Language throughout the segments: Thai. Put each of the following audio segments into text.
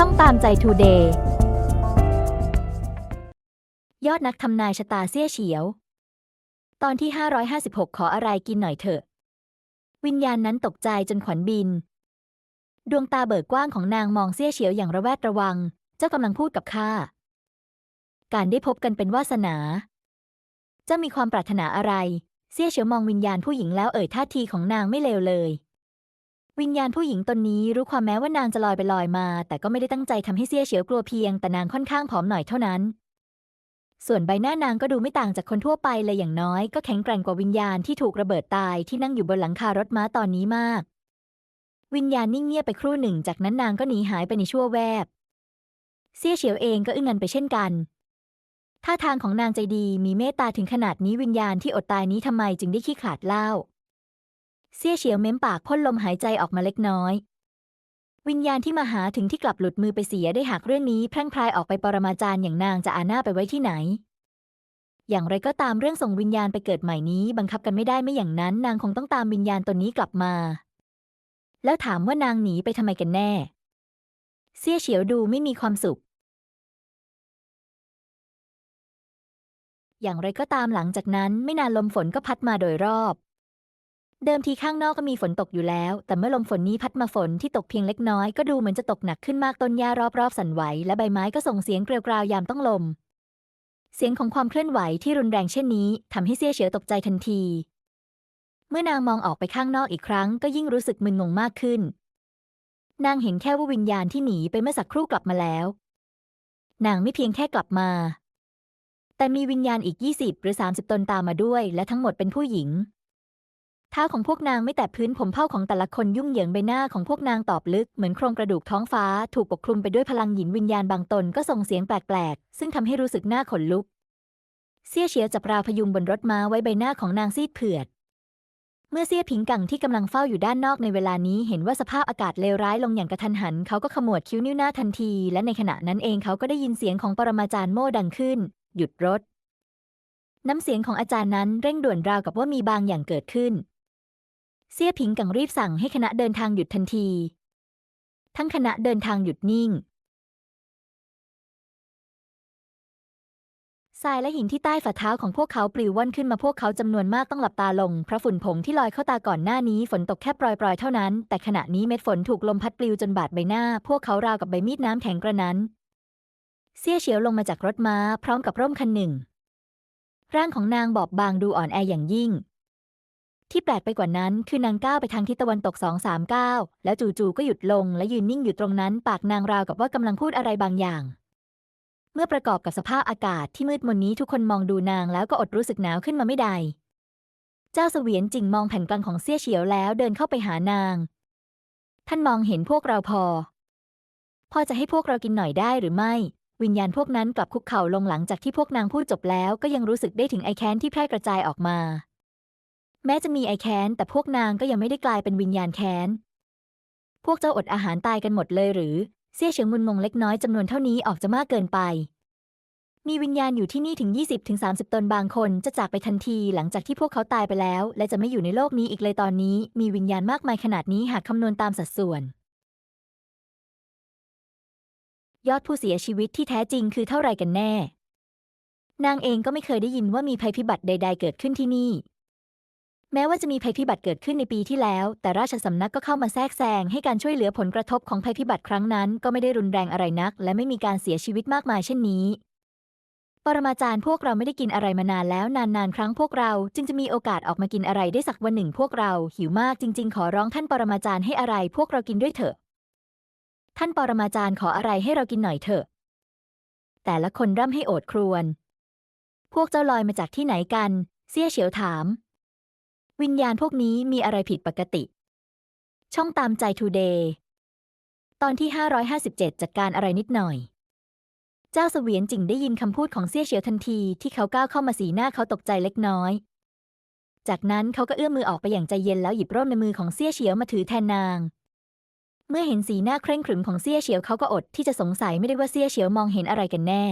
ช่องตามใจทูเดย์ยอดนักทำนายชะตาเสี้ยเฉียว ตอนที่ 556 ขออะไรกินหน่อยเถอะ วิญญาณนั้นตกใจจนขวัญบิน ดวงตาเบิกกว้างของนางมองเสี้ยเฉียวอย่างระแวดระวัง เจ้ากำลังพูดกับข้า การได้พบกันเป็นวาสนา เจ้ามีความปรารถนาอะไร เสี้ยเฉียวมองวิญญาณผู้หญิงแล้วเอ่ยท่าทีของนางไม่เลวเลย วิญญาณผู้หญิงตนนี้รู้ความแม้ว่านางจะลอยไปลอยมา แต่ก็ไม่ได้ตั้งใจทำให้เสียเฉียวกลัวเพียง แต่นางค่อนข้างผอมหน่อยเท่านั้น ส่วนใบหน้านางก็ดูไม่ต่างจากคนทั่วไปเลยอย่างน้อย ก็แข็งแกร่งกว่าวิญญาณที่ถูกระเบิดตายที่นั่งอยู่บนหลังคารถม้าตอนนี้มาก วิญญาณนิ่งเงียบไปครู่หนึ่ง จากนั้นนางก็หนีหายไปในชั่วแวบ เสียเฉียวเองก็อึ้งงันไปเช่นกันท่าทางของนางใจดีมีเมตตาถึงขนาดนี้วิญญาณที่อดตายนี้ทำไมจึงได้ขี้ขลาดเล่า เสี้ยเฉียวเม้มปากพ่นลมหายใจออกมาเล็กน้อย วิญญาณที่มาหาถึงที่กลับหลุดมือไปเสียได้หากเรื่องนี้แพร่งพรายออกไปปรมาจารย์อย่างนางจะอาหน้าไปไว้ที่ไหน อย่างไรก็ตามเรื่องส่งวิญญาณไปเกิดใหม่นี้ บังคับกันไม่ได้ไม่อย่างนั้น นางคงต้องตามวิญญาณตนนี้กลับมา แล้วถามว่านางหนีไปทำไมกันแน่ เสี้ยเฉียวดูไม่มีความสุขอย่างไรก็ตามหลังจากนั้นไม่นานลมฝนก็พัดมาโดยรอบ เดิมทีข้างนอกก็มีฝนตกอยู่แล้ว แต่เมื่อลมฝนนี้พัดมาฝนที่ตกเพียงเล็กน้อยก็ดูเหมือนจะตกหนักขึ้นมากต้นหญ้ารอบๆสั่นไหวและใบไม้ก็ส่งเสียงเกลียวกราวยามต้องลม เสียงของความเคลื่อนไหวที่รุนแรงเช่นนี้ทำให้เซี่ยเฉียวตกใจทันที เมื่อนางมองออกไปข้างนอกอีกครั้งก็ยิ่งรู้สึกมึนงงมากขึ้น นางเห็นแค่ว่าวิญญาณที่หนีไปเมื่อสักครู่กลับมาแล้ว นางไม่เพียงแค่กลับมา แต่มีวิญญาณอีก 20 หรือ 30 ตนตามมาด้วย และทั้งหมดเป็นผู้หญิง ท้าของพวกนางไม่แตะพื้นผมเผ้าของแต่ละคนยุ่งเหยิงใบหน้าของพวกนางตอบลึกเหมือนโครงกระดูกท้องฟ้า ถูกปกคลุมไปด้วยพลังหยินวิญญาณบางตนก็ส่งเสียงแปลกๆ ซึ่งทำให้รู้สึกหน้าขนลุกเซี่ยเฉียวจับราวพยุงบนรถม้าไว้ใบหน้าของนางซีดเผือด เมื่อเซี่ยผิงกังที่กำลังเฝ้าอยู่ด้านนอกในเวลานี้เห็นว่าสภาพอากาศเลวร้ายลงอย่างกระทันหัน เขาก็ขมวดคิ้วนิ้วหน้าทันที และในขณะนั้นเองเขาก็ได้ยินเสียงของปรมาจารย์โม่ดังขึ้น หยุดรถน้ำเสียงของอาจารย์นั้นเร่งด่วนราวกับว่ามีบางอย่างเกิดขึ้น เซี่ยผิงกังรีบสั่งให้คณะเดินทางหยุดทันที ทั้งคณะเดินทางหยุดนิ่งทรายและหินที่ใต้ฝ่าเท้าของพวกเขาปลิวว่อนขึ้นมาพวกเขาจำนวนมากต้องหลับตาลง เพราะฝุ่นผงที่ลอยเข้าตาก่อนหน้านี้ฝนตกแค่ปรอยๆ เท่านั้น แต่ขณะนี้เม็ดฝนถูกลมพัดปลิวจนบาดใบหน้า พวกเขาราวกับใบมีดน้ำแข็งกระนั้นเซี่ยเฉียวลงมาจากรถม้า พร้อมกับร่มคันหนึ่ง ร่างของนางบอบบางดูอ่อนแออย่างยิ่ง ที่แปลกไปกว่านั้นคือนางก้าวไปทางทิศตะวันตกสองสามก้าวแล้วจู่ๆก็หยุดลงและยืนนิ่งอยู่ตรงนั้น ปากนางราวกับว่ากำลังพูดอะไรบางอย่าง เมื่อประกอบกับสภาพอากาศที่มืดมนนี้ทุกคนมองดูนางแล้วก็อดรู้สึกหนาวขึ้นมาไม่ได้ เจ้าเสวียนจิงมองแผ่นกลางของเซี่ยเฉียวแล้วเดินเข้าไปหานาง ท่านมองเห็นพวกเราพอ พอจะให้พวกเรากินหน่อยได้หรือไม่ วิญญาณพวกนั้นกลับคุกเข่าลงหลังจากที่พวกนางพูดจบแล้วก็ยังรู้สึกได้ถึงไอแค้นที่แพร่กระจายออกมา แม้จะมีไอแค้นแต่พวกนางก็ยังไม่ได้กลายเป็นวิญญาณแค้น พวกเจ้าอดอาหารตายกันหมดเลยหรือเซี่ยเฉิงมุนงงเล็กน้อยจำนวนเท่านี้ออกจะมากเกินไป มีวิญญาณอยู่ที่นี่ถึง 20-30 ตนบางคนจะจากไปทันทีหลังจากที่พวกเขาตายไปแล้ว และจะไม่อยู่ในโลกนี้อีกเลยตอนนี้ มีวิญญาณมากมายขนาดนี้หากคำนวณตามสัดส่วน ยอดผู้เสียชีวิตที่แท้จริงคือเท่าไรกันแน่ นางเองก็ไม่เคยได้ยินว่ามีภัยพิบัติใด ๆ เกิดขึ้นที่นี่ แม้ว่าจะมีภัยพิบัติเกิดขึ้นในปีที่แล้ว แต่ราชสำนักก็เข้ามาแทรกแซงให้การช่วยเหลือผลกระทบของภัยพิบัติครั้งนั้น ก็ไม่ได้รุนแรงอะไรนัก และไม่มีการเสียชีวิตมากมายเช่นนี้ ปรมาจารย์พวกเราไม่ได้กินอะไรมานานแล้วนานๆ ครั้งพวกเราจึงจะมีโอกาสออกมากินอะไรได้สักวันหนึ่งพวกเราหิวมากจริง ๆ ขอร้องท่านปรมาจารย์ให้อะไรพวกเรากินด้วยเถอะ ท่านปรมาจารย์ขออะไรให้เรากินหน่อยเถอะ แต่ละคนร่ำให้โอดครวญพวกเจ้าลอยมาจากที่ไหนกันเซี่ยเฉียวถาม วิญญาณพวกนี้มีอะไรผิดปกติ ช่องตามใจทูเดย์ตอนที่ 557 จัดการอะไรนิดหน่อย เจ้าเสวียนจิงได้ยินคำพูดของเซี่ยเฉียวทันทีที่เขาก้าวเข้ามาสีหน้าเขาตกใจเล็กน้อย จากนั้นเขาก็เอื้อมมือออกไปอย่างใจเย็นแล้วหยิบร่มในมือของเซี่ยเฉียวมาถือแทนนาง เมื่อเห็นสีหน้าเคร่งขรึมของเซี่ยเฉียวเขาก็อดที่จะสงสัยไม่ได้ว่าเซี่ยเฉียวมองเห็นอะไรกันแน่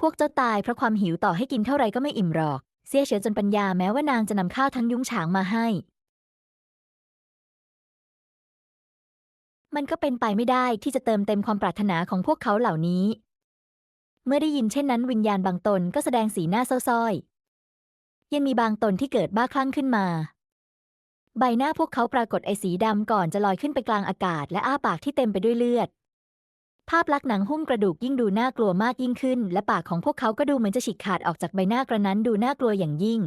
พวกเจ้าตายเพราะความหิวต่อให้กินเท่าไรก็ไม่อิ่มหรอก เซี่ยเฉยจนปัญญาแม้ว่านางจะนำข้าวทั้งยุ้งฉางมาให้ มันก็เป็นไปไม่ได้ที่จะเติมเต็มความปรารถนาของพวกเขาเหล่านี้ เมื่อได้ยินเช่นนั้นวิญญาณบางตนก็แสดงสีหน้าเศร้าส้อย ยังมีบางตนที่เกิดบ้าคลั่งขึ้นมา ใบหน้าพวกเขาปรากฏไอสีดำก่อนจะลอยขึ้นไปกลางอากาศและอ้าปากที่เต็มไปด้วยเลือด ภาพลักษณ์หนังหุ้มกระดูกยิ่งดูน่ากลัวมากยิ่งขึ้น และปากของพวกเขาก็ดูเหมือนจะฉีกขาดออกจากใบหน้ากระนั้นดูน่ากลัวอย่างยิ่ง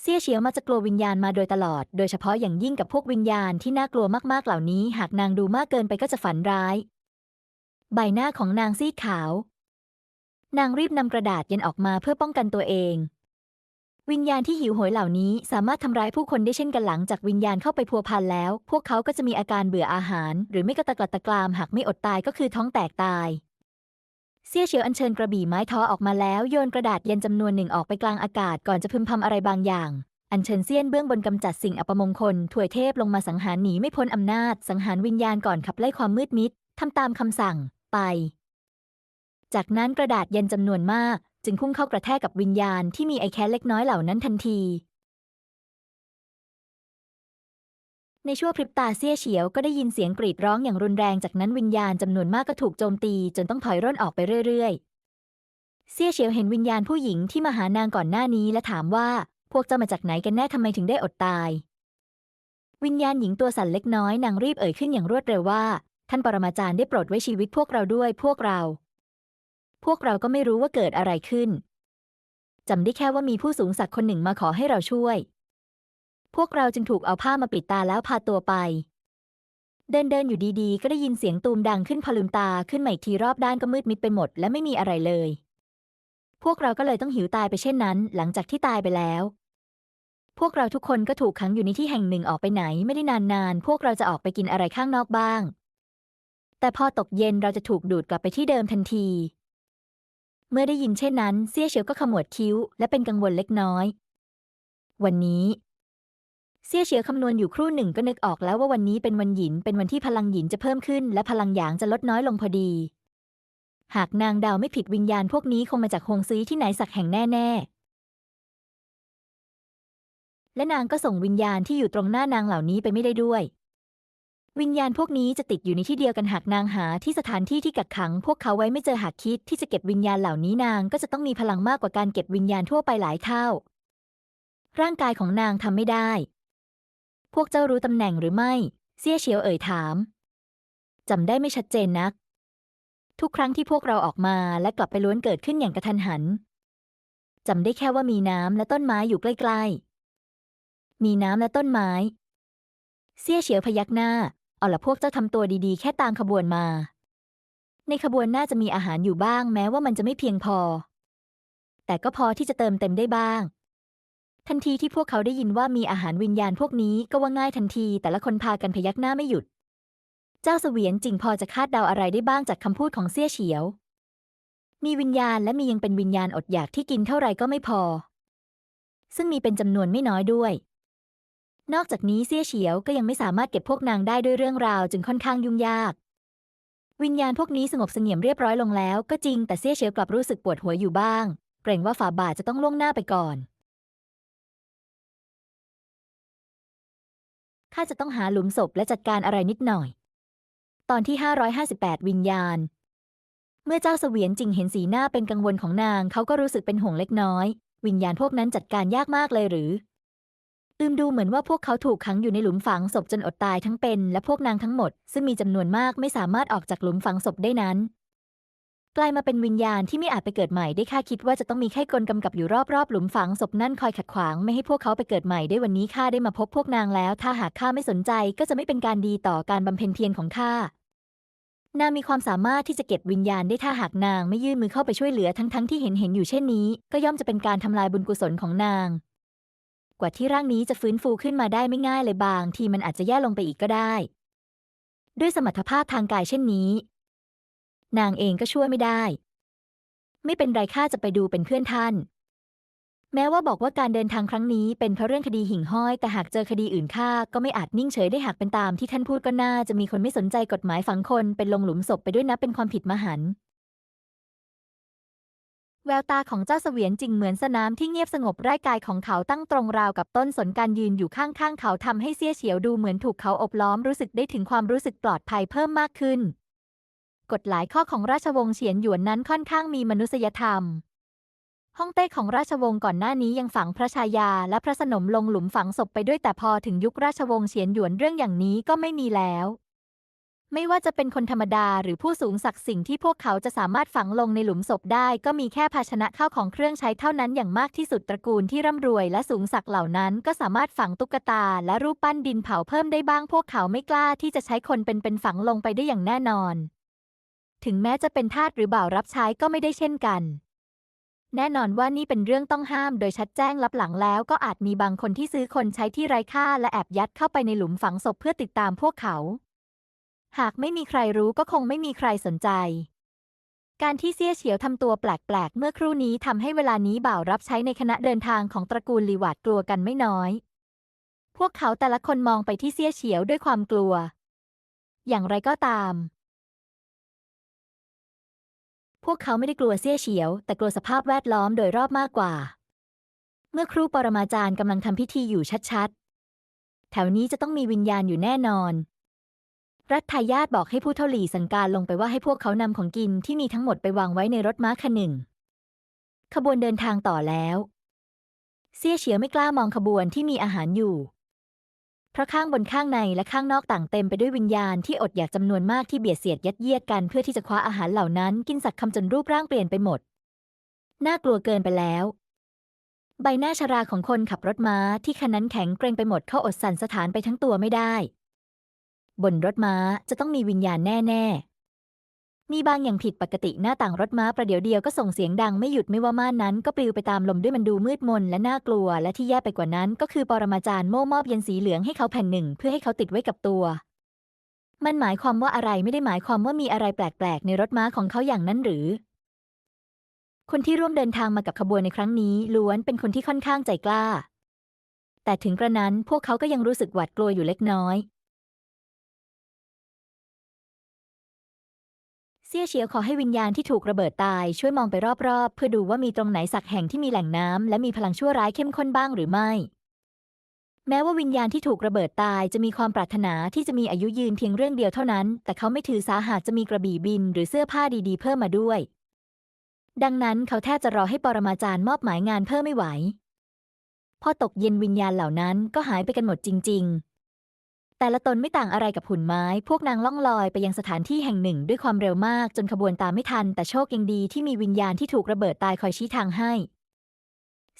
เซี่ยเฉียวมาจะกลัววิญญาณมาโดยตลอด โดยเฉพาะอย่างยิ่งกับพวกวิญญาณที่น่ากลัวมากๆเหล่านี้ หากนางดูมากเกินไปก็จะฝันร้าย ใบหน้าของนางซีดขาว นางรีบนำกระดาษเย็นออกมาเพื่อป้องกันตัวเอง วิญญาณที่หิวโหยเหล่านี้สามารถทำร้ายผู้คนได้เช่นกันหลังจากวิญญาณเข้าไปพัวพันแล้ว พวกเขาก็จะมีอาการเบื่ออาหาร หรือไม่ก็ตะกลัดตะกรามหากไม่อดตายก็คือท้องแตกตายเซี่ยเฉียวอัญเชิญกระบี่ไม้ท้อออกมาแล้วโยนกระดาษเย็นจำนวนหนึ่งออกไปกลางอากาศก่อนจะพึมพำอะไรบางอย่าง อัญเชิญเซียนเบื้องบนกำจัดสิ่งอัปมงคลถวยเทพลงมาสังหารหนีไม่พ้นอำนาจ สังหารวิญญาณก่อนขับไล่ความมืดมิดทำตามคำสั่ง ไป จากนั้นกระดาษเย็นจำนวนมาก จึงพุ่งเข้ากระแทกกับวิญญาณที่มีไอแค้นเล็กน้อยเหล่านั้นทันที ในชั่วพริบตาเซี่ยเฉียวก็ได้ยินเสียงกรีดร้องอย่างรุนแรงจากนั้นวิญญาณจำนวนมากก็ถูกโจมตีจนต้องถอยร่นออกไปเรื่อยๆเซี่ยเฉียวเห็นวิญญาณผู้หญิงที่มาหานางก่อนหน้านี้และถามว่าพวกเจ้ามาจากไหนกันแน่ทำไมถึงได้อดตาย วิญญาณหญิงตัวสั่นเล็กน้อยนางรีบเอ่ยขึ้นอย่างรวดเร็วว่า ท่านปรมาจารย์ได้โปรดไว้ชีวิตพวกเราด้วยพวกเรา พวกเราก็ไม่รู้ว่าเกิดอะไรขึ้นจำได้แค่ว่ามีผู้สูงศักดิ์คนหนึ่งมาขอให้เราช่วย พวกเราจึงถูกเอาผ้ามาปิดตาแล้วพาตัวไป เดินเดินอยู่ดีๆ ก็ได้ยินเสียงตูมดังขึ้นพอลืมตาขึ้นใหม่ทีรอบด้านก็มืดมิดไปหมด และไม่มีอะไรเลย พวกเราก็เลยต้องหิวตายไปเช่นนั้น หลังจากที่ตายไปแล้ว พวกเราทุกคนก็ถูกขังอยู่ในที่แห่งหนึ่งออกไปไหนไม่ได้นานๆ พวกเราจะออกไปกินอะไรข้างนอกบ้าง แต่พอตกเย็นเราจะถูกดูดกลับไปที่เดิมทันที เมื่อได้ยินเช่นนั้นเซี่ยเฉียวก็ขมวดคิ้ว และเป็นกังวลเล็กน้อย วันนี้เซี่ยเฉียวคำนวณอยู่ครู่หนึ่งก็นึกออกแล้วว่าวันนี้เป็นวันหยินเป็นวันที่พลังหยินจะเพิ่มขึ้น และพลังหยางจะลดน้อยลงพอดี หากนางเดาวไม่ผิดวิญญาณพวกนี้คงมาจากฮวงซีที่ไหนสักแห่งแน่ๆ และนางก็ส่งวิญญาณที่อยู่ตรงหน้านางเหล่านี้ไปไม่ได้ด้วย วิญญาณพวกนี้จะติดอยู่ในที่เดียวกันหากนางหาที่สถานที่ที่กักขัง พวกเขาไว้ไม่เจอหากคิดที่จะเก็บวิญญาณเหล่านี้นางก็จะต้องมีพลังมากกว่าการเก็บวิญญาณทั่วไปหลายเท่า ร่างกายของนางทำไม่ได้ พวกเจ้ารู้ตำแหน่งหรือไม่เซี่ยเฉียวเอ่ยถามจำได้ไม่ชัดเจนนัก ทุกครั้งที่พวกเราออกมาและกลับไปล้วนเกิดขึ้นอย่างกระทันหันจำได้แค่ว่ามีน้ำและต้นไม้อยู่ใกล้ๆ มีน้ำและต้นไม้เซี่ยเฉียวพยักหน้า เอาละพวกเจ้าทำตัวดีๆ แค่ตามขบวนมา ในขบวนน่าจะมีอาหารอยู่บ้าง แม้ว่ามันจะไม่เพียงพอ แต่ก็พอที่จะเติมเต็มได้บ้าง ทันทีที่พวกเขาได้ยินว่ามีอาหารวิญญาณพวกนี้ก็ว่าง่ายทันที แต่ละคนพากันพยักหน้าไม่หยุด เจ้าเสวียนจริงพอจะคาดเดาอะไรได้บ้างจากคำพูดของเซี่ยเฉียว มีวิญญาณและมียังเป็นวิญญาณอดอยากที่กินเท่าไรก็ไม่พอ ซึ่งมีเป็นจำนวนไม่น้อยด้วย นอกจากนี้เซี่ยเฉียวก็ยังไม่สามารถเก็บพวกนางได้ด้วยเรื่องราวจึงค่อนข้างยุ่งยาก วิญญาณพวกนี้สงบเสงี่ยมเรียบร้อยลงแล้วก็จริงแต่เซี่ยเฉียวกลับรู้สึกปวดหัวอยู่บ้าง เกรงว่าฝาบาทจะต้องล่วงหน้าไปก่อนข้าจะต้องหาหลุมศพและจัดการอะไรนิดหน่อย ตอนที่ 558 วิญญาณ เมื่อเจ้าเสวียนจริงเห็นสีหน้าเป็นกังวลของนางเขาก็รู้สึกเป็นห่วงเล็กน้อย วิญญาณพวกนั้นจัดการยากมากเลยหรือ อืมดูเหมือนว่าพวกเขาถูกขังอยู่ในหลุมฝังศพจนอดตายทั้งเป็น และพวกนางทั้งหมด ซึ่งมีจำนวนมากไม่สามารถออกจากหลุมฝังศพได้นั้น กลายมาเป็นวิญญาณที่ไม่อาจไปเกิดใหม่ได้ข้าคิดว่าจะต้องมีแค่กลกำกับอยู่รอบๆ หลุมฝังศพนั่นคอยขัดขวางไม่ให้พวกเขาไปเกิดใหม่ได้วันนี้ข้าได้มาพบพวกนางแล้ว ถ้าหากข้าไม่สนใจก็จะไม่เป็นการดีต่อการบำเพ็ญเพียรของข้านางมีความสามารถที่จะเก็บวิญญาณได้ถ้าหากนางไม่ยื่นมือเข้าไปช่วยเหลือทั้งๆที่เห็นเห็นอยู่เช่นนี้ ก็ย่อมจะเป็นการทำลายบุญกุศลของนาง กว่าที่ร่างนี้จะฟื้นฟูขึ้นมาได้ไม่ง่ายเลยบาง ทีมันอาจจะแย่ลงไปอีกก็ได้ ด้วยสมรรถภาพทางกายเช่นนี้ นางเองก็ช่วยไม่ได้ ไม่เป็นไรข้าจะไปดูเป็นเพื่อนท่าน แม้ว่าบอกว่าการเดินทางครั้งนี้เป็นเพราะเรื่องคดีหิ่งห้อย แต่หากเจอคดีอื่นข้าก็ไม่อาจนิ่งเฉยได้หากเป็นตามที่ท่านพูดก็น่าจะมีคนไม่สนใจกฎหมายฝังคนเป็นลงหลุมศพไปด้วยนับเป็นความผิดมหันต์ แววตาของเจ้าเสวียนจริงเหมือนสนามที่เงียบสงบร่ายกายของเขาตั้งตรงราวกับต้นสนการยืนอยู่ข้างๆ เขาทำให้เสี้ยเฉียวดูเหมือนถูกเขาอบล้อมรู้สึกได้ถึงความรู้สึกปลอดภัยเพิ่มมากขึ้น กฎหลายข้อของราชวงศ์เฉียนหยวนนั้นค่อนข้างมีมนุษยธรรมห้องเต้ของราชวงศ์ก่อนหน้านี้ยังฝังพระชายาและพระสนมลงหลุมฝังศพไปด้วยแต่พอถึงยุคราชวงศ์เฉียนหยวนเรื่องอย่างนี้ก็ไม่มีแล้ว ไม่ว่าจะเป็นคนธรรมดาหรือผู้สูงศักดิ์สิ่งที่พวกเขาจะสามารถฝังลงในหลุมศพได้ ก็มีแค่ภาชนะข้าวของเครื่องใช้เท่านั้นอย่างมากที่สุดตระกูลที่ร่ำรวยและสูงศักดิ์เหล่านั้นก็สามารถฝังตุ๊กตา และรูปปั้นดินเผาเพิ่มได้บ้างพวกเขาไม่กล้าที่จะใช้คนเป็นเป็นฝังลงไปได้อย่างแน่นอน ถึงแม้จะเป็นทาสหรือบ่าวรับใช้ก็ไม่ได้เช่นกันแน่นอนว่านี่เป็นเรื่องต้องห้ามโดยชัดแจ้งลับหลังแล้วก็อาจมีบางคนที่ซื้อคนใช้ที่ไร้ค่าและแอบยัดเข้าไปในหลุมฝังศพเพื่อติดตามพวกเขา หากไม่มีใครรู้ก็คงไม่มีใครสนใจ การที่เซี่ยเฉียวทำตัวแปลกๆ เมื่อครู่นี้ทำให้เวลานี้บ่าวรับใช้ในคณะเดินทางของตระกูลลีหวาดกลัวกันไม่น้อย พวกเขาแต่ละคนมองไปที่เซี่ยเฉียวด้วยความกลัว อย่างไรก็ตาม พวกเขาไม่ได้กลัวเซี่ยเฉียว แต่กลัวสภาพแวดล้อมโดยรอบมากกว่า เมื่อครูปรมาจารย์กำลังทำพิธีอยู่ชัดๆ แถวนี้จะต้องมีวิญญาณอยู่แน่นอน รัฐทายาทบอกให้ผู้เท่าหลี่สั่งการลงไปว่าให้พวกเขานำของกินที่มีทั้งหมดไปวางไว้ในรถม้าคันหนึ่ง ขบวนเดินทางต่อแล้ว เซี่ยเฉียวไม่กล้ามองขบวนที่มีอาหารอยู่ เพราะข้างบนข้างในและข้างนอกต่างเต็มไปด้วยวิญญาณที่อดอยากจำนวนมากที่เบียดเสียดยัดเยียดกันเพื่อที่จะคว้าอาหารเหล่านั้นกินสัตว์คำจนรูปร่างเปลี่ยนไปหมด น่ากลัวเกินไปแล้ว ใบหน้าชราของคนขับรถม้าที่คันนั้นแข็งเกรงไปหมดเขาอดสั่นสถานไปทั้งตัวไม่ได้ บนรถม้าจะต้องมีวิญญาณแน่ๆ มีบางอย่างผิดปกติหน้าต่างรถม้าประเดี๋ยวเดียวก็ส่งเสียงดังไม่หยุดไม่ว่าม่านนั้นก็ปลิวไปตามลมด้วยมันดูมืดมนและน่ากลัว และที่แย่ไปกว่านั้นก็คือปรมาจารย์โม่มอบเยันสีเหลืองให้เขาแผ่นหนึ่งเพื่อให้เขาติดไว้กับตัวมันหมายความว่าอะไรไม่ได้หมายความว่ามีอะไรแปลก ๆ ในรถม้าของเขาอย่างนั้นหรือ คนที่ร่วมเดินทางมากับขบวนในครั้งนี้ล้วนเป็นคนที่ค่อนข้างใจกล้า แต่ถึงกระนั้นพวกเขาก็ยังรู้สึกหวาดกลัวอยู่เล็กน้อย เซี่ยเฉียวขอให้วิญญาณที่ถูกระเบิดตายช่วยมองไปรอบๆ เพื่อดูว่ามีตรงไหนสักแห่งที่มีแหล่งน้ำและมีพลังชั่วร้ายเข้มข้นบ้างหรือไม่ แม้ว่าวิญญาณที่ถูกระเบิดตายจะมีความปรารถนาที่จะมีอายุยืนเพียงเรื่องเดียวเท่านั้น แต่เขาไม่ถือสาหากจะมีกระบี่บิน หรือเสื้อผ้าดีๆ เพิ่มมาด้วย ดังนั้นเขาแทบจะรอให้ปรมาจารย์มอบหมายงานเพิ่มไม่ไหว พอตกเย็นวิญญาณเหล่านั้นก็หายไปกันหมดจริง ๆ แต่ละตนไม่ต่างอะไรกับหุ่นไม้ พวกนางล่องลอยไปยังสถานที่แห่งหนึ่งด้วยความเร็วมากจนขบวนตามไม่ทัน แต่โชคยังดีที่มีวิญญาณที่ถูกระเบิดตายคอยชี้ทางให้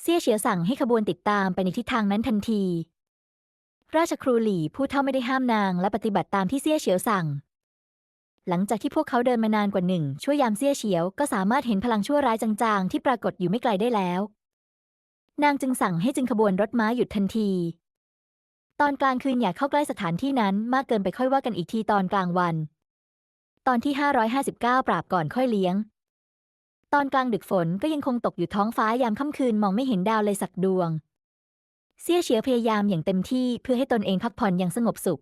เซี่ยเฉียวสั่งให้ขบวนติดตามไปในทิศทางนั้นทันที ราชครูหลี่ผู้เท่าไม่ได้ห้ามนางและปฏิบัติตามที่เซี่ยเฉียวสั่ง หลังจากที่พวกเขาเดินมานานกว่าหนึ่งชั่วยามเซี่ยเฉียวก็สามารถเห็นพลังชั่วร้ายจางๆ ที่ปรากฏอยู่ไม่ไกลได้แล้ว นางจึงสั่งให้จึงขบวนรถม้าหยุดทันที ตอนกลางคืนอย่าเข้าใกล้สถานที่นั้นมากเกินไปค่อยว่ากันอีกทีตอนกลางวัน ตอนที่ 559 ปราบก่อนค่อยเลี้ยง ตอนกลางดึกฝนก็ยังคงตกอยู่ท้องฟ้ายามค่ำคืนมองไม่เห็นดาวเลยสักดวงเซี่ยเฉียวพยายามอย่างเต็มที่เพื่อให้ตนเองพักผ่อนอย่างสงบสุข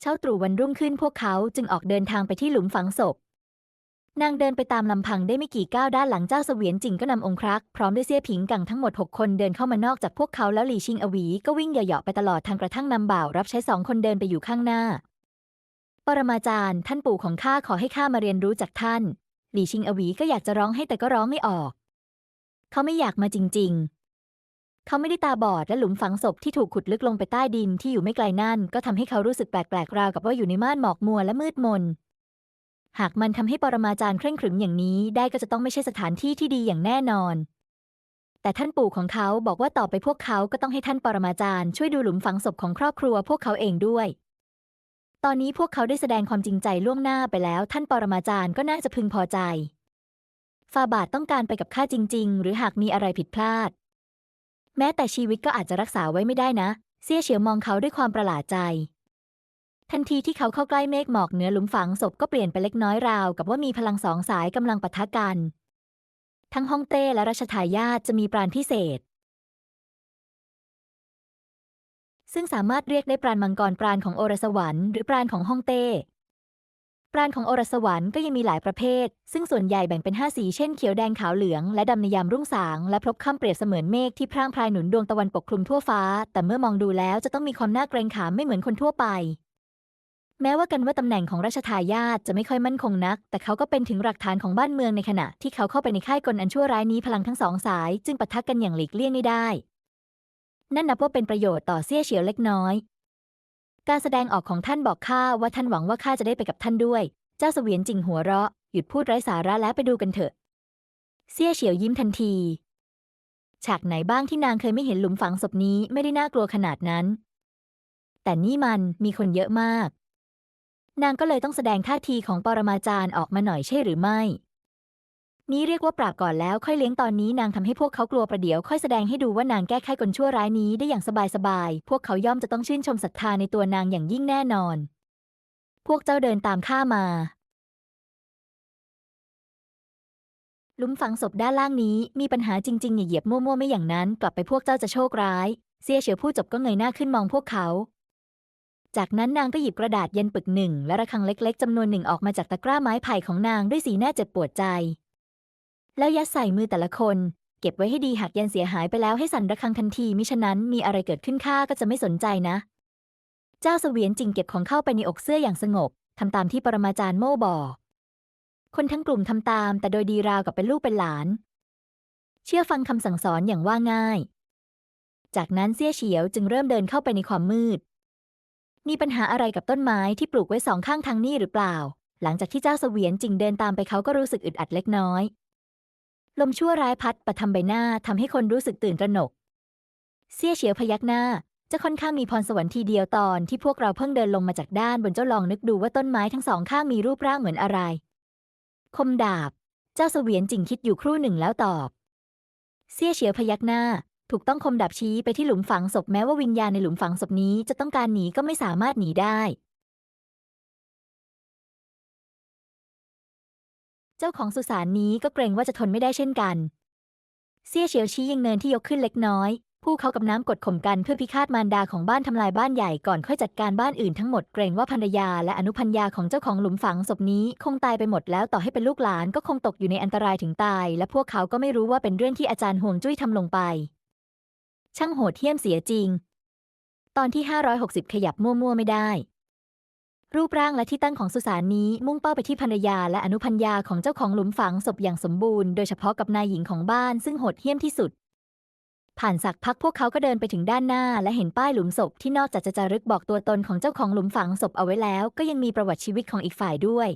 เช้าตรู่วันรุ่งขึ้นพวกเขาจึงออกเดินทางไปที่หลุมฝังศพ นางเดินไปตามลำพังได้ไม่กี่ก้าวด้านหลังเจ้าเสวียนจิงก็นำองครักษ์พร้อมด้วยเซี่ยผิงกังทั้งหมดหกคนเดินเข้ามานอกจากพวกเขาแล้วหลี่ชิงอวีก็วิ่งเหยาะๆไปตลอดทางกระทั่งนำบ่าวรับใช้สองคนเดินไปอยู่ข้างหน้า ปรมาจารย์ท่านปู่ของข้าขอให้ข้ามาเรียนรู้จากท่าน หลี่ชิงอวีก็อยากจะร้องให้แต่ก็ร้องไม่ออก เขาไม่อยากมาจริง ๆ เขาไม่ได้ตาบอดและหลุมฝังศพที่ถูกขุดลึกลงไปใต้ดินที่อยู่ไม่ไกลนั่นก็ทำให้เขารู้สึกแปลกๆราวกับว่าอยู่ในม่านหมอกมัวและมืดมน หากมันทำให้ปรมาจารย์เคร่งขรึมอย่างนี้ได้ก็จะต้องไม่ใช่สถานที่ที่ดีอย่างแน่นอน แต่ท่านปู่ของเขาบอกว่าต่อไปพวกเขาก็ต้องให้ท่านปรมาจารย์ช่วยดูหลุมฝังศพของครอบครัวพวกเขาเองด้วย ตอนนี้พวกเขาได้แสดงความจริงใจล่วงหน้าไปแล้ว ท่านปรมาจารย์ก็น่าจะพึงพอใจ ฟาบาทต้องการไปกับข้าจริง ๆ หรือหากมีอะไรผิดพลาด แม้แต่ชีวิตก็อาจจะรักษาไว้ไม่ได้นะเซี่ยเฉียวมองเขาด้วยความประหลาดใจ ทันทีที่เขาเข้าใกล้เมฆหมอกเหนือหลุมฝังศพก็เปลี่ยนไปเล็กน้อยราวกับว่ามีพลังสองสายกำลังปะทะกัน ทั้งฮ่องเต้และรัชทายาทจะมีปราณพิเศษ ซึ่งสามารถเรียกได้ปราณมังกรปราณของโอรสวรรค์หรือปราณของฮ่องเต้ปราณของโอรสวรรค์ก็ยังมีหลายประเภท ซึ่งส่วนใหญ่แบ่งเป็น 5 สี เช่นเขียวแดงขาวเหลืองและดำในยามรุ่งสาง และพลบค่ำเปรียบเสมือนเมฆที่พร่างพรายหนุนดวงตะวันปกคลุมทั่วฟ้า แต่เมื่อมองดูแล้วจะต้องมีความน่าเกรงขามไม่เหมือนคนทั่วไป แม้ว่ากันว่าตำแหน่งของราชทายาทจะไม่ค่อยมั่นคงนัก แต่เขาก็เป็นถึงหลักฐานของบ้านเมืองในขณะที่เขาเข้าไปในค่ายกลอันชั่วร้ายนี้พลังทั้งสองสาย จึงปะทะกันอย่างหลีกเลี่ยงไม่ได้ นั่นนับว่าเป็นประโยชน์ต่อเสี่ยเฉียวเล็กน้อย การแสดงออกของท่านบอกข้าว่าท่านหวังว่าข้าจะได้ไปกับท่านด้วย เจ้าเสวียนจิงหัวเราะหยุดพูดไร้สาระแล้วไปดูกันเถอะ เสี่ยเฉียวยิ้มทันที ฉากไหนบ้างที่นางเคยไม่เห็นหลุมฝังศพนี้ไม่ได้น่ากลัวขนาดนั้น แต่นี่มันมีคนเยอะมาก นางก็เลยต้องแสดงท่าทีของปรมาจารย์ออกมาหน่อยใช่หรือไม่ นี้เรียกว่าปราบก่อนแล้วค่อยเลี้ยงตอนนี้นางทำให้พวกเขากลัวประเดี๋ยว ค่อยแสดงให้ดูว่านางแก้ไขกลชั่วร้ายนี้ได้อย่างสบายๆ พวกเขาย่อมจะต้องชื่นชมศรัทธาในตัวนางอย่างยิ่งแน่นอน พวกเจ้าเดินตามข้ามาลุมฝังศพด้านล่างนี้มีปัญหาจริงๆอย่าเหยียบมั่วๆไม่อย่างนั้น กลับไปพวกเจ้าจะโชคร้าย เสียเฉียวพูดจบก็เงยหน้าขึ้นมองพวกเขา จากนั้นนางก็หยิบกระดาษเย็นปึกหนึ่งและระฆังเล็กๆจำนวนหนึ่งออกมาจากตะกร้าไม้ไผ่ของนางด้วยสีหน้าเจ็บปวดใจ แล้วยัดใส่มือแต่ละคน เก็บไว้ให้ดีหากเยันเสียหายไปแล้วให้สั่นระฆังทันทีมิฉะนั้นมีอะไรเกิดขึ้นข้าก็จะไม่สนใจนะ เจ้าเสวียนจิงเก็บของเข้าไปในอกเสื้ออย่างสงบทำตามที่ปรมาจารย์โม่บอก คนทั้งกลุ่มทำตาม แต่โดยดีราวกับเป็นลูกเป็นหลาน เชื่อฟังคำสั่งสอนอย่างว่าง่าย จากนั้นเสี่ยเฉียวจึงเริ่มเดินเข้าไปในความมืด มีปัญหาอะไรกับต้นไม้ที่ปลูกไว้สองข้างทางนี่หรือเปล่า หลังจากที่เจ้าเสวียนจิงเดินตามไปเขาก็รู้สึกอึดอัดเล็กน้อย ลมชั่วร้ายพัดประทำใบหน้าทำให้คนรู้สึกตื่นตระหนก เสี่ยเฉียวพยักหน้าจะค่อนข้างมีพรสวรรค์ทีเดียวตอนที่พวกเราเพิ่งเดินลงมาจากด้านบนเจ้าลองนึกดูว่าต้นไม้ทั้งสองข้างมีรูปร่างเหมือนอะไร คมดาบ เจ้าเสวียนจิงคิดอยู่ครู่หนึ่งแล้วตอบ เสี่ยเฉียวพยักหน้า ถูกต้องคมดาบชี้ไปที่หลุมฝังศพแม้ว่าวิญญาณในหลุมฝังศพนี้จะต้องการหนีก็ไม่สามารถหนีได้ เจ้าของสุสานนี้ก็เกรงว่าจะทนไม่ได้เช่นกัน เสี่ยเฉียวชี้ยังเนินที่ยกขึ้นเล็กน้อยผู้เขากับน้ำกดข่มกันเพื่อพิฆาตมารดาของบ้านทำลายบ้านใหญ่ก่อนค่อยจัดการบ้านอื่นทั้งหมดเกรงว่าภรรยาและอนุพัญญาของเจ้าของหลุมฝังศพนี้คงตายไปหมดแล้วต่อให้เป็นลูกหลานก็คงตกอยู่ในอันตรายถึงตาย และพวกเขาก็ไม่รู้ว่าเป็นเรื่องที่อาจารย์ห่วงจุ้ยทำลงไป ช่างโหดเหี้ยมเสียจริง ตอนที่ 560 ขยับมั่ว ๆ ไม่ได้ รูปร่างและที่ตั้งของสุสานนี้มุ่งเป้าไปที่ภรรยาและอนุพัญญาของเจ้าของหลุมฝังศพอย่างสมบูรณ์โดยเฉพาะกับนายหญิงของบ้านซึ่งโหดเหี้ยมที่สุด ผ่านสักพักพวกเขาก็เดินไปถึงด้านหน้า และเห็นป้ายหลุมศพที่นอกจากจะจารึกบอกตัวตนของเจ้าของหลุมฝังศพเอาไว้แล้ว ก็ยังมีประวัติชีวิตของอีกฝ่ายด้วย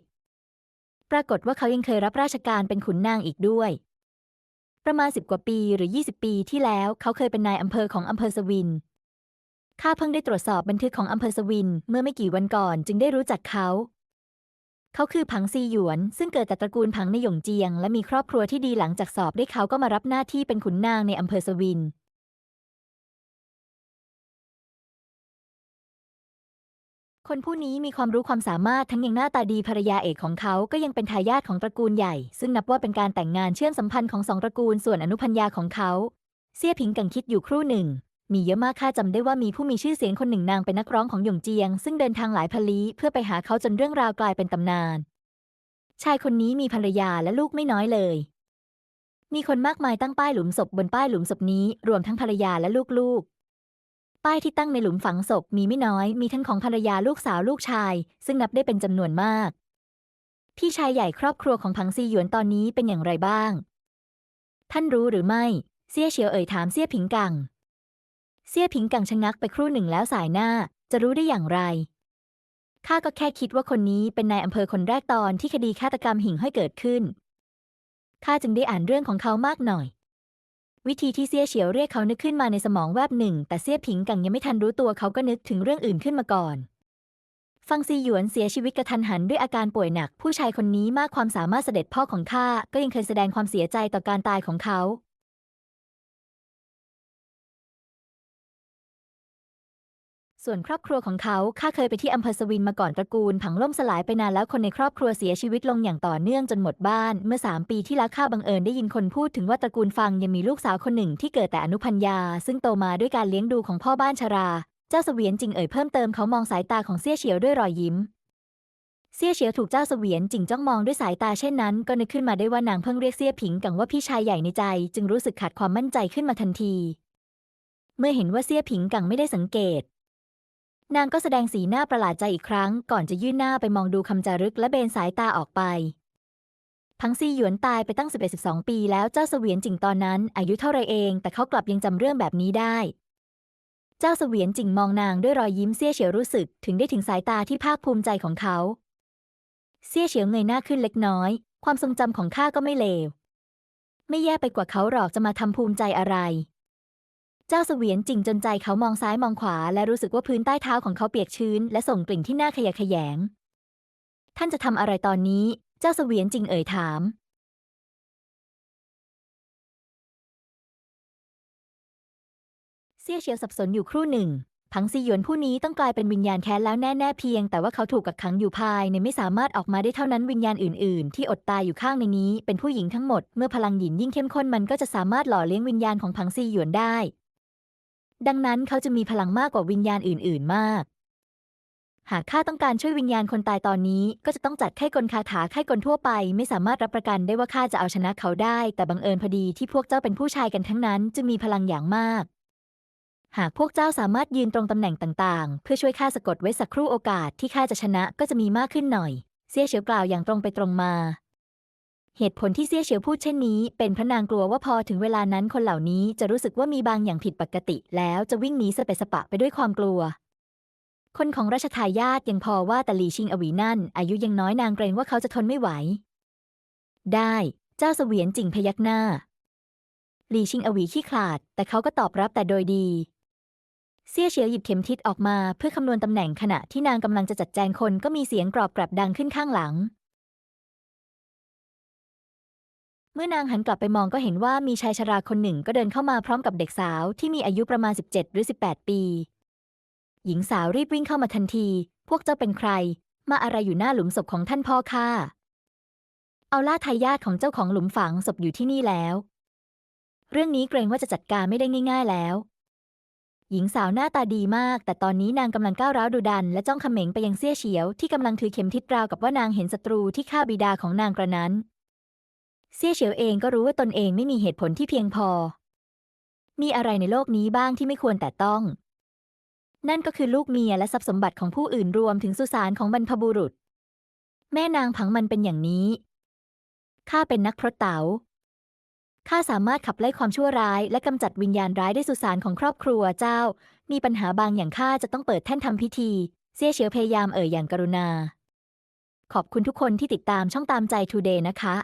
ปรากฏว่าเขายังเคยรับราชการเป็นขุนนางอีกด้วย ประมาณสิบกว่าปีหรือ 20 ปีที่แล้ว เขาเคยเป็นนายอำเภอของอำเภอสวิน ข้าเพิ่งได้ตรวจสอบบันทึกของอำเภอสวิน เมื่อไม่กี่วันก่อนจึงได้รู้จักเขา เขาคือผังซีหยวน ซึ่งเกิดจากตระกูลผังในหยงเจียง และมีครอบครัวที่ดีหลังจากสอบได้เขาก็มารับหน้าที่เป็นขุนนางในอำเภอสวิน คนผู้นี้มีความรู้ความสามารถทั้งยังหน้าตาดีภรรยาเอกของเขาก็ยังเป็นทายาทของตระกูลใหญ่ ซึ่งนับว่าเป็นการแต่งงานเชื่อมสัมพันธ์ของสองตระกูลส่วนอนุพัญญาของเขา เสี่ยผิงกังคิดอยู่ครู่หนึ่ง มีเยอะมากข้าจำได้ว่ามีผู้มีชื่อเสียงคนหนึ่งนางเป็นนักร้องของหยงเจียง ซึ่งเดินทางหลายพลีเพื่อไปหาเขาจนเรื่องราวกลายเป็นตำนาน ชายคนนี้มีภรรยาและลูกไม่น้อยเลย มีคนมากมายตั้งป้ายหลุมศพบนป้ายหลุมศพนี้ รวมทั้งภรรยาและลูกๆ ป้ายที่ตั้งในหลุมฝังศพมีไม่น้อย มีทั้งของภรรยาลูกสาวลูกชาย ซึ่งนับได้เป็นจำนวนมาก พี่ชายใหญ่ครอบครัวของผังซีหยวนตอนนี้เป็นอย่างไรบ้าง ท่านรู้หรือไม่เซี่ยเฉียวเอ่ยถามเซี่ยผิงกังเซี่ยผิงกังชะงักไปครู่หนึ่งแล้วสายหน้า จะรู้ได้อย่างไร ข้าก็แค่คิดว่าคนนี้เป็นนายอำเภอคนแรกตอนที่คดีฆาตกรรมหิ่งห้อยเกิดขึ้น ข้าจึงได้อ่านเรื่องของเขามากหน่อย วิธีที่เซียเฉียวเรียกเขานึกขึ้นมาในสมองแวบหนึ่ง แต่เซียผิงกังยังไม่ทันรู้ตัวเขาก็นึกถึงเรื่องอื่นขึ้นมาก่อน ฟังซีหยวนเสียชีวิตกระทันหันด้วยอาการป่วยหนัก ผู้ชายคนนี้มากความสามารถเสด็จพ่อของข้าก็ยังเคยแสดงความเสียใจต่อการตายของเขา ส่วนครอบครัวของเขาข้าเคยไปที่อำเภอสวินมาก่อนตระกูลผังล่มสลายไปนานแล้วคนในครอบครัวเสียชีวิตลงอย่างต่อเนื่องจนหมดบ้าน เมื่อสามปีที่แล้วข้าบังเอิญได้ยินคนพูดถึงว่าตระกูลฟังยังมีลูกสาวคนหนึ่งที่เกิดแต่อนุพัญญาซึ่งโตมาด้วยการเลี้ยงดูของพ่อบ้านชรา เจ้าเสวียนจิงเอ่ยเพิ่มเติมเขามองสายตาของเซี่ยเฉียวด้วยรอยยิ้มเซี่ยเฉียวถูกเจ้าเสวียนจิงจ้องมองด้วยสายตาเช่นนั้น ก็นึกขึ้นมาได้ว่านางเพิ่งเรียกเซี่ยผิงกังว่าพี่ชายใหญ่ในใจ จึงรู้สึกขาดความมั่นใจขึ้นมาทันที เมื่อเห็นว่าเซี่ยผิงกังไม่ได้สังเกต นางก็แสดงสีหน้าประหลาดใจอีกครั้ง ก่อนจะยื่นหน้าไปมองดูคำจารึกและเบนสายตาออกไป พังซีหยวนตายไปตั้ง 11-12 ปีแล้วเจ้าเสวียนจิงตอนนั้น อายุเท่าไรเอง แต่เขากลับยังจำเรื่องแบบนี้ได้ เจ้าเสวียนจิงมองนางด้วยรอยยิ้มเซี่ยเฉียวรู้สึก ถึงได้ถึงสายตาที่ภาคภูมิใจของเขาเซี่ยเฉียวเงยหน้าขึ้นเล็กน้อย ความทรงจำของข้าก็ไม่เลว ไม่แย่ไปกว่าเขาหรอกจะมาทำภูมิใจอะไร เจ้าเสวียนจริงจนใจเขามองซ้ายมองขวา และรู้สึกว่าพื้นใต้เท้าของเขาเปียกชื้น และส่งกลิ่นที่น่าขยะแขยง ท่านจะทำอะไรตอนนี้ เจ้าเสวียนจริงเอ่ยถามเซี่ยเฉียวสับสนอยู่ครู่หนึ่งผังซีหยวนผู้นี้ต้องกลายเป็นวิญญาณแค้นแล้วแน่ ๆ เพียง แต่ว่าเขาถูกกักขังอยู่ภายในไม่สามารถออกมาได้เท่านั้นวิญญาณอื่น ๆ ที่อดตายอยู่ข้างในนี้ เป็นผู้หญิงทั้งหมด เมื่อพลังหยินยิ่งเข้มข้นมันก็จะสามารถหล่อเลี้ยงวิญญาณของผังซีหยวนได้ ดังนั้นเขาจะมีพลังมากกว่าวิญญาณอื่น ๆ มาก หากข้าต้องการช่วยวิญญาณคนตายตอนนี้ก็จะต้องจัดไข้กลคาถาไข้กลทั่วไป ไม่สามารถรับประกันได้ว่าข้าจะเอาชนะเขาได้ แต่บังเอิญพอดีที่พวกเจ้าเป็นผู้ชายกันทั้งนั้นจึงมีพลังอย่างมาก หากพวกเจ้าสามารถยืนตรงตำแหน่งต่างๆ เพื่อช่วยข้าสะกดไว้สักครู่โอกาสที่ข้าจะชนะก็จะมีมากขึ้นหน่อยเซี่ยเฉียวกล่าวอย่างตรงไปตรงมา เหตุผลที่เซี่ยเฉียวพูดเช่นนี้ เป็นพระนางกลัวว่าพอถึงเวลานั้นคนเหล่านี้จะรู้สึกว่ามีบางอย่างผิดปกติ แล้วจะวิ่งหนีสเปสปะไปด้วยความกลัว คนของราชทายาทยังพอว่าแต่หลีชิงอวีนั่น อายุยังน้อยนางเกรงว่าเขาจะทนไม่ไหว ได้เจ้าเสวียนจิงพยักหน้าหลีชิงอวีขี้ขลาด แต่เขาก็ตอบรับแต่โดยดี เซี่ยเฉียวหยิบเข็มทิศออกมาเพื่อคำนวณตำแหน่งขณะที่นางกำลังจะจัดแจงคนก็มีเสียงกรอบกรับดังขึ้นข้างหลัง เมื่อนางหันกลับไปมองก็เห็นว่ามีชายชราคนหนึ่งก็เดินเข้ามาพร้อมกับเด็กสาวที่มีอายุประมาณ 17 หรือ 18 ปี หญิงสาวรีบวิ่งเข้ามาทันที พวกเจ้าเป็นใคร มาอะไรอยู่หน้าหลุมศพของท่านพ่อข้าเอาล่าทายาทของเจ้าของหลุมฝังศพอยู่ที่นี่แล้ว เรื่องนี้เกรงว่าจะจัดการไม่ได้ง่าย ๆแล้ว หญิงสาวหน้าตาดีมาก แต่ตอนนี้นางกำลังก้าวร้าวดุดัน และจ้องเขม็งไปยังเซี่ยเฉียวที่กำลังถือเข็มทิศราวกับว่านางเห็นศัตรูที่ฆ่าบิดาของนางกระนั้น เซี่ยเฉียวเองก็รู้ว่าตนเองไม่มีเหตุผลที่เพียงพอ มีอะไรในโลกนี้บ้างที่ไม่ควรแต่ต้อง นั่นก็คือลูกเมียและทรัพย์สมบัติของผู้อื่นรวมถึงสุสานของบรรพบุรุษ แม่นางผังมันเป็นอย่างนี้ ข้าเป็นนักพรตเต๋า ข้าสามารถขับไล่ความชั่วร้ายและกำจัดวิญญาณร้ายได้สุสานของครอบครัวเจ้า มีปัญหาบางอย่างข้าจะต้องเปิดแท่นทำพิธี เซี่ยเฉียวพยายามเอ่ยอย่างกรุณา ขอบคุณทุกคนที่ติดตามช่องตามใจทูเดย์นะคะ